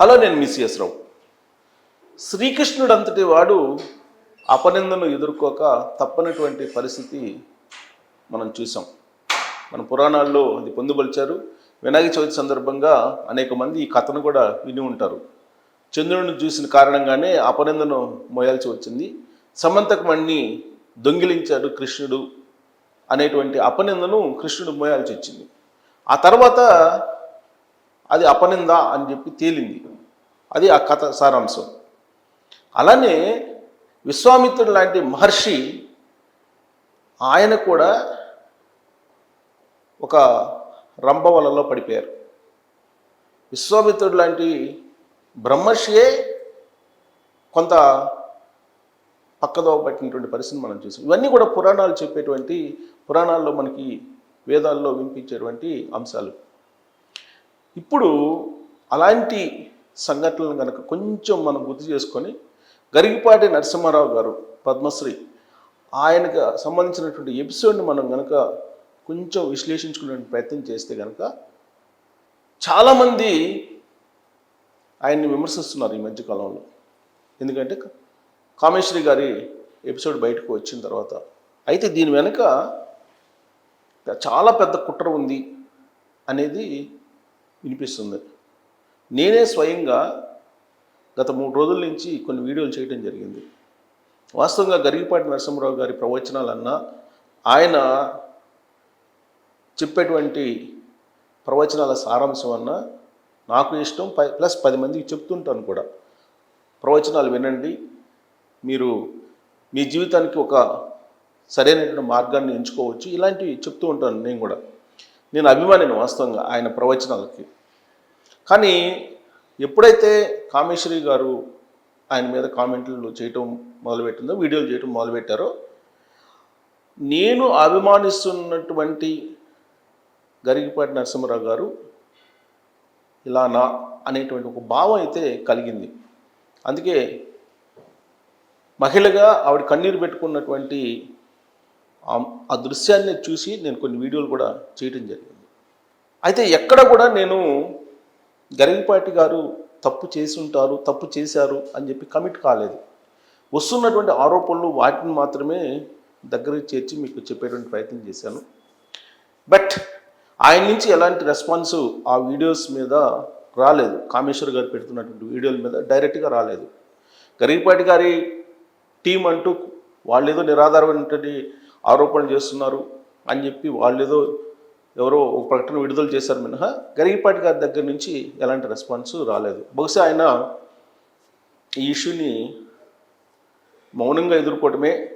Hello నేను మిస్ఎస్ రావు. శ్రీకృష్ణుడు అంతటి వాడు అపనిందను ఎదుర్కోక తప్పనటువంటి పరిస్థితి మనం చూసాం. మన పురాణాల్లో అది పొందుపరిచారు. వినాయక చవితి సందర్భంగా అనేక మంది ఈ కథను కూడా విని ఉంటారు. చంద్రుడిని చూసిన కారణంగానే అపనిందను మోయాల్సి వచ్చింది. సమంతకమణ్ణి దొంగిలించాడు కృష్ణుడు అనేటువంటి అపనిందను కృష్ణుడు మోయాల్సి వచ్చింది. ఆ తర్వాత అది అపనింద అని చెప్పి తేలింది. అది ఆ కథ సారాంశం. అలానే విశ్వామిత్రుడు లాంటి మహర్షి ఆయన కూడా ఒక రంభవలలో పడిపోయారు. విశ్వామిత్రుడు లాంటి బ్రహ్మర్షియే కొంత పక్కదోవ పట్టినటువంటి పరిస్థితిని మనం చూసాం. ఇవన్నీ కూడా పురాణాలు చెప్పేటువంటి పురాణాల్లో మనకి వేదాల్లో వినిపించేటువంటి అంశాలు. ఇప్పుడు అలాంటి సంఘటనలు కనుక కొంచెం మనం గుర్తు చేసుకొని గరిగిపాటి నరసింహారావు గారు పద్మశ్రీ ఆయనకు సంబంధించినటువంటి ఎపిసోడ్ని మనం కనుక కొంచెం విశ్లేషించుకునే ప్రయత్నం చేస్తే కనుక చాలామంది ఆయన్ని విమర్శిస్తున్నారు ఈ మధ్యకాలంలో ఎందుకంటే కామేశ్వరి గారి ఎపిసోడ్ బయటకు వచ్చిన తర్వాత. అయితే దీని వెనుక చాలా పెద్ద కుట్ర ఉంది అనేది వినిపిస్తుంది. నేనే స్వయంగా గత మూడు రోజుల నుంచి కొన్ని వీడియోలు చేయడం జరిగింది. వాస్తవంగా గరిగిపాటి నరసింహరావు గారి ప్రవచనాలన్నా ఆయన చెప్పేటువంటి ప్రవచనాల సారాంశం అన్నా నాకు ఇష్టం. ప్లస్ పది మందికి చెప్తుంటాను కూడా. ప్రవచనాలు వినండి. మీరు మీ జీవితానికి ఒక సరైనటువంటి మార్గాన్ని ఎంచుకోవచ్చు. ఇలాంటివి చెప్తూ ఉంటాను నేను కూడా. నేను అభిమానిని వాస్తవంగా ఆయన ప్రవచనాలకి. కానీ ఎప్పుడైతే కామేశ్వరి గారు ఆయన మీద కామెంట్లు చేయటం మొదలుపెట్టిందో వీడియోలు చేయటం మొదలుపెట్టారో నేను అభిమానిస్తున్నటువంటి గరిగిపాటి నరసింహరావు గారు ఇలా నా అనేటువంటి ఒక భావం అయితే కలిగింది. అందుకే మహిళగా ఆవిడ కన్నీరు పెట్టుకున్నటువంటి ఆ- దృశ్యాన్ని చూసి నేను కొన్ని వీడియోలు కూడా చేయడం జరిగింది. అయితే ఎక్కడ కూడా నేను గరిగిపాటి గారు తప్పు చేసి ఉంటారు తప్పు చేశారు అని చెప్పి కమిట్ కాలేదు. వస్తున్నటువంటి ఆరోపణలు వాటిని మాత్రమే దగ్గరికి చేర్చి మీకు చెప్పేటువంటి ప్రయత్నం చేశాను. బట్ ఆయన నుంచి ఎలాంటి రెస్పాన్స్ ఆ వీడియోస్ మీద రాలేదు. కామేశ్వర్ గారు పెడుతున్నటువంటి వీడియోల మీద డైరెక్ట్గా రాలేదు. గరిగిపాటి గారి టీం అంటూ వాళ్ళు ఏదో నిరాధారమైనటువంటి ఆరోపణలు చేస్తున్నారు అని చెప్పి వాళ్ళు ఏదో ఎవరో ఒక ప్రకటన విడుదల చేశారు మినహా. గరిగిపాటి గారి దగ్గర నుంచి ఎలాంటి రెస్పాన్స్ రాలేదు. బహుశా ఆయన ఈ ఇష్యూని మౌనంగా ఎదుర్కోవటమే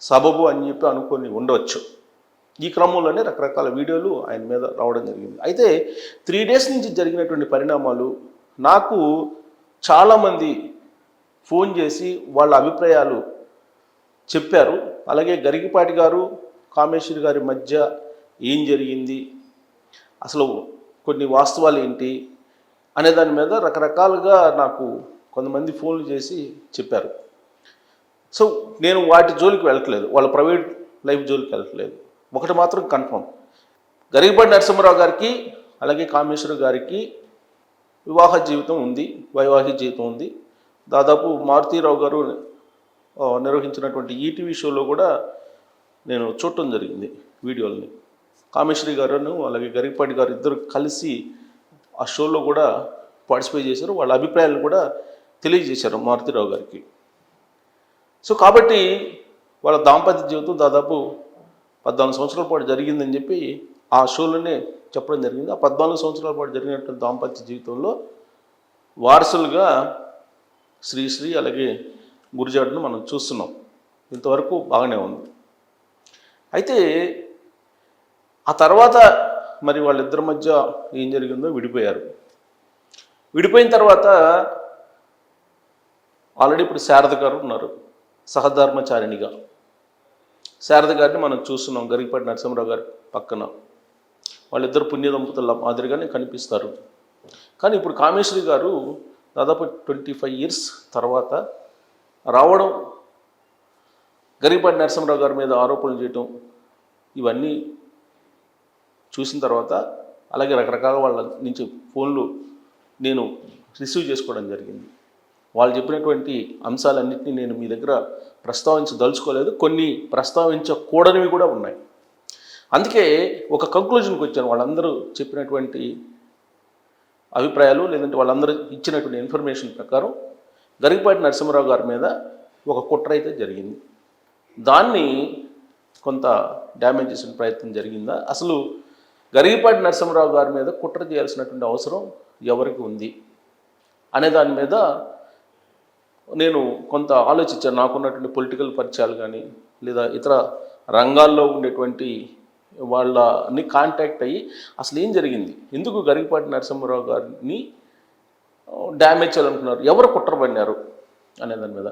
సబబు అని చెప్పి అనుకొని ఉండవచ్చు. ఈ క్రమంలోనే రకరకాల వీడియోలు ఆయన మీద రావడం జరిగింది. అయితే త్రీ డేస్ నుంచి జరిగినటువంటి పరిణామాలు నాకు చాలామంది ఫోన్ చేసి వాళ్ళ అభిప్రాయాలు చెప్పారు. అలాగే గరికిపాటి గారు కామేశ్వరి గారి మధ్య ఏం జరిగింది? అసలు కొన్ని వాస్తవాలు ఏంటి? అనే దాని మీద రకరకాలుగా నాకు కొంతమంది ఫోన్లు చేసి చెప్పారు. సో నేను వాటి జోలికి వెళ్ళట్లేదు. వాళ్ళ ప్రైవేట్ లైఫ్ జోలికి వెళ్ళట్లేదు. ఒకటి మాత్రం కన్ఫర్మ్. గరిగిపాటి నరసింహరావు గారికి అలాగే కామేశ్వర గారికి వివాహ జీవితం ఉంది వైవాహిక జీవితం ఉంది. దాదాపు మారుతీరావు గారు నిర్వహించినటువంటి ఈటీవీ షోలో కూడా నేను చూడటం జరిగింది వీడియోల్ని. కామేశ్వరి గారును అలాగే గరిగిపాటి గారు ఇద్దరు కలిసి ఆ షోలో కూడా పార్టిసిపేట్ చేశారు. వాళ్ళ అభిప్రాయాలను కూడా తెలియజేశారు మారుతిరావు గారికి. సో కాబట్టి వాళ్ళ దాంపత్య జీవితం దాదాపు పద్నాలుగు సంవత్సరాల పాటు జరిగిందని చెప్పి ఆ షోలోనే చెప్పడం జరిగింది. ఆ పద్నాలుగు సంవత్సరాల పాటు జరిగినటువంటి దాంపత్య జీవితంలో వారసులుగా శ్రీశ్రీ అలాగే గురిజాడును మనం చూస్తున్నాం. ఇంతవరకు బాగానే ఉంది. అయితే ఆ తర్వాత మరి వాళ్ళిద్దరి మధ్య ఏం జరిగిందో విడిపోయారు. విడిపోయిన తర్వాత ఆల్రెడీ ఇప్పుడు శారద గారు ఉన్నారు సహధర్మచారిణిగా. శారద గారిని మనం చూస్తున్నాం గరిగిపాటి నరసింహరావు గారి పక్కన. వాళ్ళిద్దరు పుణ్య దంపతుల మాదిరిగానే కనిపిస్తారు. కానీ ఇప్పుడు కామేశ్వరి గారు దాదాపు ట్వంటీ ఫైవ్ ఇయర్స్ తర్వాత రావడం గరిపాటి నరసింహరావు గారి మీద ఆరోపణలు చేయటం ఇవన్నీ చూసిన తర్వాత అలాగే రకరకాల వాళ్ళ నుంచి ఫోన్లు నేను రిసీవ్ చేసుకోవడం జరిగింది. వాళ్ళు చెప్పినటువంటి అంశాలన్నింటినీ నేను మీ దగ్గర ప్రస్తావించదలుచుకోలేదు. కొన్ని ప్రస్తావించకూడనివి కూడా ఉన్నాయి. అందుకే ఒక కంక్లూజన్కి వచ్చాను. వాళ్ళందరూ చెప్పినటువంటి అభిప్రాయాలు లేదంటే వాళ్ళందరూ ఇచ్చినటువంటి ఇన్ఫర్మేషన్ ప్రకారం గరికపాటి నరసింహరావు గారి మీద ఒక కుట్ర అయితే జరిగింది. దాన్ని కొంత డ్యామేజ్ చేసిన ప్రయత్నం జరిగిందా? అసలు గరిగిపాటి నరసింహరావు గారి మీద కుట్ర చేయాల్సినటువంటి అవసరం ఎవరికి ఉంది? అనే దాని మీద నేను కొంత ఆలోచించాను. నాకున్నటువంటి పొలిటికల్ పరిచయాలు కానీ లేదా ఇతర రంగాల్లో ఉండేటువంటి వాళ్ళని కాంటాక్ట్ అయ్యి అసలు ఏం జరిగింది? ఎందుకు గరిగిపాటి నరసింహారావు గారిని డ్యామేజ్ చేయాలనుకున్నారు. ఎవరు కుట్రబడినారు అనే దాని మీద.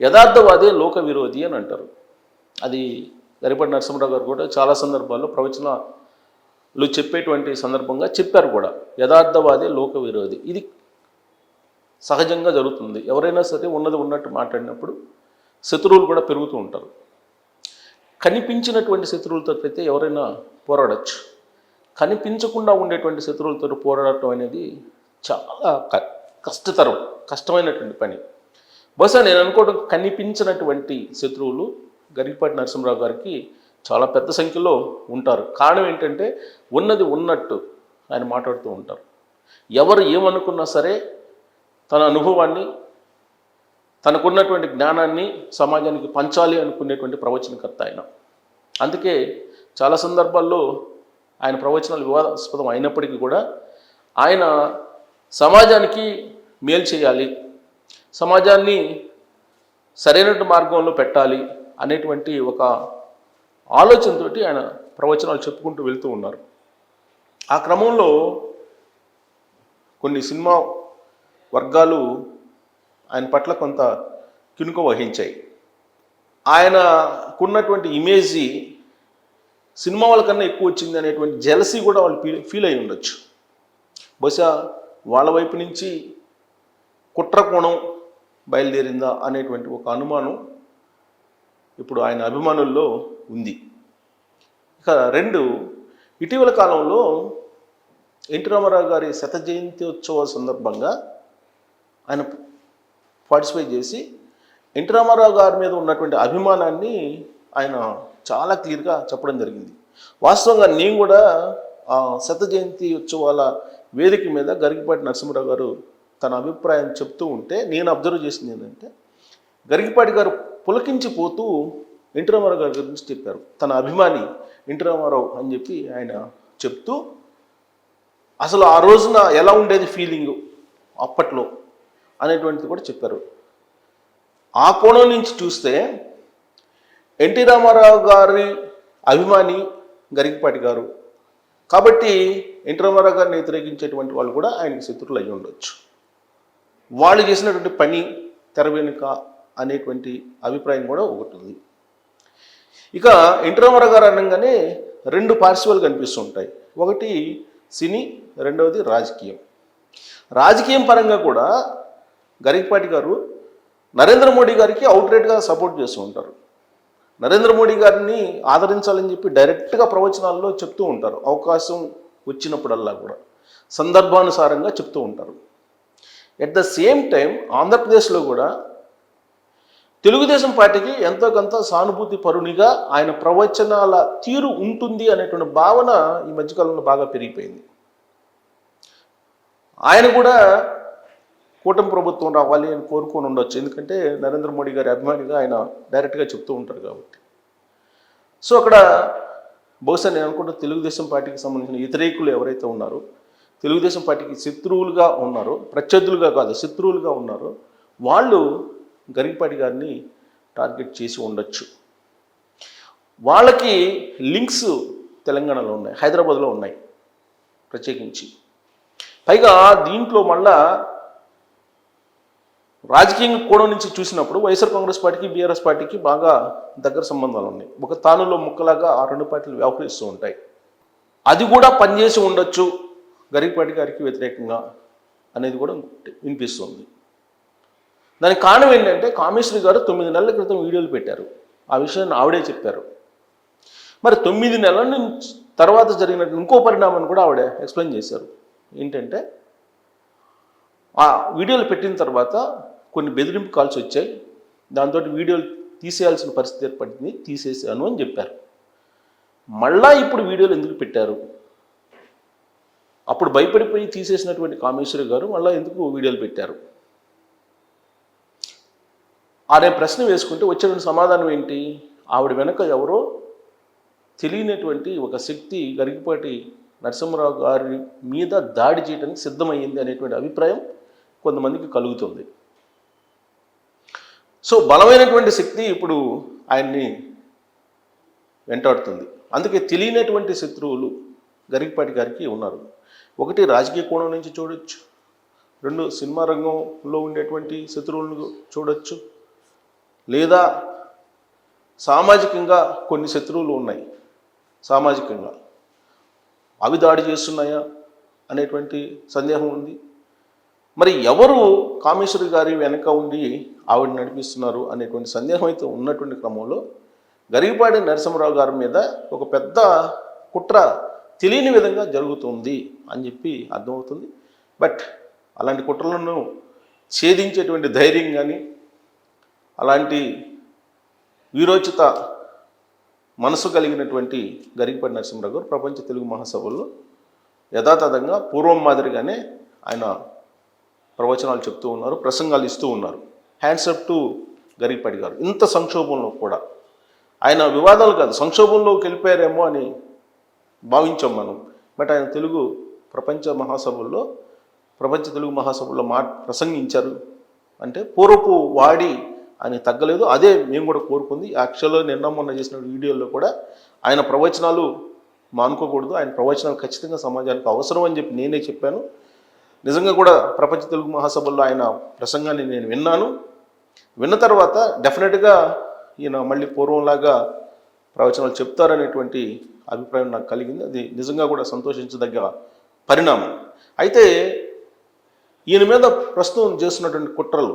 యథార్థవాదే లోక విరోధి అని అంటారు. అది గరిపడి నరసింహరావు గారు కూడా చాలా సందర్భాల్లో ప్రవచనాలు చెప్పేటువంటి సందర్భంగా చెప్పారు కూడా. యథార్థవాదే లోక విరోధి ఇది సహజంగా జరుగుతుంది. ఎవరైనా సరే ఉన్నది ఉన్నట్టు మాట్లాడినప్పుడు శత్రువులు కూడా పెరుగుతూ ఉంటారు. కనిపించినటువంటి శత్రువులతో అయితే ఎవరైనా పోరాడచ్చు. కనిపించకుండా ఉండేటువంటి శత్రువులతో పోరాడటం అనేది చాలా కష్టతరం కష్టమైనటువంటి పని. బహుశా నేను అనుకోవడం కనిపించినటువంటి శత్రువులు గరికపాటి నరసింహరావు గారికి చాలా పెద్ద సంఖ్యలో ఉంటారు. కారణం ఏంటంటే ఉన్నది ఉన్నట్టు ఆయన మాట్లాడుతూ ఉంటారు. ఎవరు ఏమనుకున్నా సరే తన అనుభవాన్ని తనకున్నటువంటి జ్ఞానాన్ని సమాజానికి పంచాలి అనుకునేటువంటి ప్రవచనకర్త ఆయన. అందుకే చాలా సందర్భాల్లో ఆయన ప్రవచనాలు వివాదాస్పదం అయినప్పటికీ కూడా ఆయన సమాజానికి మేలు చేయాలి. సమాజాన్ని సరైన మార్గంలో పెట్టాలి అనేటువంటి ఒక ఆలోచనతోటి ఆయన ప్రవచనాలు చెప్పుకుంటూ వెళ్తూ ఉన్నారు. ఆ క్రమంలో కొన్ని సినిమా వర్గాలు ఆయన పట్ల కొంత కినుక వహించాయి. ఆయనకున్నటువంటి ఇమేజ్ సినిమా వాళ్ళకన్నా ఎక్కువ వచ్చింది అనేటువంటి జెలసీ కూడా వాళ్ళు ఫీల్ ఫీల్ అయి ఉండొచ్చు. బహుశా వాళ్ళ వైపు నుంచి కుట్ర కోణం బయలుదేరిందా అనేటువంటి ఒక అనుమానం ఇప్పుడు ఆయన అభిమానుల్లో ఉంది. ఇక రెండు ఇటీవల కాలంలో ఎన్టీ రామారావు గారి శత జయంతి ఉత్సవ సందర్భంగా ఆయన పార్టిసిపేట్ చేసి ఎన్టీ రామారావు గారి మీద ఉన్నటువంటి అభిమానాన్ని ఆయన చాలా క్లియర్గా చెప్పడం జరిగింది. వాస్తవంగా నేను కూడా ఆ శత జయంతి ఉత్సవాల వేదిక మీద గరికపాటి నరసింహరావు గారు తన అభిప్రాయం చెప్తూ ఉంటే నేను అబ్జర్వ్ చేసింది ఏంటంటే గరికపాటి గారు పులకించిపోతూ ఎన్టీ రామారావు గారి గురించి చెప్పారు. తన అభిమాని ఎన్టీ రామారావు అని చెప్పి ఆయన చెప్తూ అసలు ఆ రోజున ఎలా ఉండేది ఫీలింగ్ అప్పట్లో అనేటువంటిది కూడా చెప్పారు. ఆ కోణం నుంచి చూస్తే ఎన్టీ రామారావు గారి అభిమాని గరికపాటి గారు కాబట్టి ఎన్టీ గారిని వ్యతిరేకించేటువంటి వాళ్ళు కూడా ఆయనకి శత్రులు అయి ఉండొచ్చు. వాళ్ళు చేసినటువంటి పని తెర వెనుక అనేటువంటి అభిప్రాయం కూడా ఒకటి ఉంది. ఇక ఎన్టీ గారు అనగానే రెండు పార్శ్వాలు కనిపిస్తుంటాయి. ఒకటి సినీ రెండవది రాజకీయం. రాజకీయం పరంగా కూడా గరికపాటి గారు నరేంద్ర మోడీ గారికి అవుట్రేట్గా సపోర్ట్ చేస్తూ ఉంటారు. నరేంద్ర మోడీ గారిని ఆదరించాలని చెప్పి డైరెక్ట్గా ప్రవచనాల్లో చెప్తూ ఉంటారు. అవకాశం వచ్చినప్పుడల్లా కూడా సందర్భానుసారంగా చెప్తూ ఉంటారు. ఎట్ ద సేమ్ టైం ఆంధ్రప్రదేశ్లో కూడా తెలుగుదేశం పార్టీకి ఎంతో కొంత సానుభూతి పరునిగా ఆయన ప్రవచనాల తీరు ఉంటుంది అనేటువంటి భావన ఈ మధ్యకాలంలో బాగా పెరిగిపోయింది. ఆయన కూడా కూటమి ప్రభుత్వం రావాలి అని కోరుకొని ఉండొచ్చు. ఎందుకంటే నరేంద్ర మోడీ గారి అభిమానిగా ఆయన డైరెక్ట్గా చెప్తూ ఉంటారు కాబట్టి. సో అక్కడ బహుశా నేను అనుకుంటా తెలుగుదేశం పార్టీకి సంబంధించిన వ్యతిరేకులు ఎవరైతే ఉన్నారో తెలుగుదేశం పార్టీకి శత్రువులుగా ఉన్నారో ప్రత్యర్థులుగా కాదు శత్రువులుగా ఉన్నారో వాళ్ళు గరికపాటి గారిని టార్గెట్ చేసి ఉండొచ్చు. వాళ్ళకి లింక్స్ తెలంగాణలో ఉన్నాయి హైదరాబాద్లో ఉన్నాయి ప్రత్యేకించి. పైగా దీంట్లో మళ్ళా రాజకీయ కోణం నుంచి చూసినప్పుడు వైఎస్ఆర్ కాంగ్రెస్ పార్టీకి బీఆర్ఎస్ పార్టీకి బాగా దగ్గర సంబంధాలు ఉన్నాయి. ఒక తానులో ముక్కలాగా ఆ రెండు పార్టీలు వ్యవహరిస్తూ ఉంటాయి. అది కూడా పనిచేసి ఉండొచ్చు. గరికపాటి గారికి వ్యతిరేకంగా అనేది కూడా వినిపిస్తుంది. దానికి కారణం ఏంటంటే కామేశ్వరి గారు తొమ్మిది నెలల క్రితం వీడియోలు పెట్టారు. ఆ విషయాన్ని ఆవిడే చెప్పారు. మరి తొమ్మిది నెలల నుంచి తర్వాత జరిగిన ఇంకో పరిణామాన్ని కూడా ఆవిడ ఎక్స్ప్లెయిన్ చేశారు. ఏంటంటే ఆ వీడియోలు పెట్టిన తర్వాత కొన్ని బెదిరింపు కాల్స్ వచ్చాయి. దాంతో వీడియోలు తీసేయాల్సిన పరిస్థితి ఏర్పడింది. తీసేసాను అని చెప్పారు. మళ్ళా ఇప్పుడు వీడియోలు ఎందుకు పెట్టారు? అప్పుడు భయపడిపోయి తీసేసినటువంటి కామేశ్వరి గారు మళ్ళీ ఎందుకు వీడియోలు పెట్టారు? అనే ప్రశ్న వేసుకుంటే వచ్చిన సమాధానం ఏంటి? ఆవిడ వెనక ఎవరో తెలియనటువంటి ఒక శక్తి గరికపాటి నరసింహరావు గారి మీద దాడి చేయడానికి సిద్ధమయ్యింది అనేటువంటి అభిప్రాయం కొంతమందికి కలుగుతుంది. సో బలమైనటువంటి శక్తి ఇప్పుడు ఆయన్ని వెంటాడుతుంది. అందుకే తెలియనటువంటి శత్రువులు గరికపాటి గారికి ఉన్నారు. ఒకటి రాజకీయ కోణం నుంచి చూడొచ్చు. రెండు సినిమా రంగంలో ఉండేటువంటి శత్రువులను చూడొచ్చు. లేదా సామాజికంగా కొన్ని శత్రువులు ఉన్నాయి. సామాజికంగా. అవి దాడి చేస్తున్నాయా అనేటువంటి సందేహం ఉంది. మరి ఎవరు కామేశ్వరి గారి వెనక ఉండి ఆవిడ నడిపిస్తున్నారు అనేటువంటి సందేహం అయితే ఉన్నటువంటి క్రమంలో గరిగిపాడి నరసింహరావు గారి మీద ఒక పెద్ద కుట్ర తెలియని విధంగా జరుగుతుంది అని చెప్పి అర్థమవుతుంది. బట్ అలాంటి కుట్రలను ఛేదించేటువంటి ధైర్యం కానీ అలాంటి వీరోచిత మనసు కలిగినటువంటి గరికపాటి నరసింహరావు గారు ప్రపంచ తెలుగు మహాసభల్లో యథాతథంగా పూర్వం మాదిరిగానే ఆయన ప్రవచనాలు చెప్తూ ఉన్నారు ప్రసంగాలు ఇస్తూ ఉన్నారు. హ్యాండ్సప్ టు గరికపాటి గారు. ఇంత సంక్షోభంలో కూడా. ఆయన వివాదాలు కాదు సంక్షోభంలోకి వెళ్ళిపోయారేమో అని భావించాం మనం. బట్ ఆయన తెలుగు ప్రపంచ మహాసభల్లో ప్రపంచ తెలుగు మహాసభల్లో మా ప్రసంగించారు. అంటే పూర్వపు వాడి ఆయన తగ్గలేదు. అదే మేము కూడా కోరుకుంది. యాక్చువల్గా నిన్న మొన్న చేసిన వీడియోలో కూడా ఆయన ప్రవచనాలు మానుకోకూడదు. ఆయన ప్రవచనాలు ఖచ్చితంగా సమాజానికి అవసరం అని చెప్పి నేనే చెప్పాను. నిజంగా కూడా ప్రపంచ తెలుగు మహాసభల్లో ఆయన ప్రసంగాన్ని నేను విన్నాను. విన్న తర్వాత డెఫినెట్గా ఈయన మళ్ళీ పూర్వంలాగా ప్రవచనాలు చెప్తారనేటువంటి అభిప్రాయం నాకు కలిగింది. అది నిజంగా కూడా సంతోషించదగ్గ పరిణామం. అయితే ఈయన మీద ప్రస్తుతం చేస్తున్నటువంటి కుట్రలు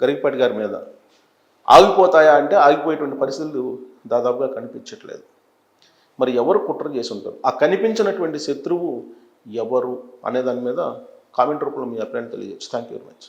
గరికపాటి గారి మీద ఆగిపోతాయా అంటే ఆగిపోయేటువంటి పరిస్థితులు దాదాపుగా కనిపించట్లేదు. మరి ఎవరు కుట్ర చేసి ఉంటారు? ఆ కనిపించినటువంటి శత్రువు ఎవరు అనే దాని మీద కామెంట్ రూపంలో మీ అభిప్రాయాన్ని తెలియజేయచ్చు. Thank you very much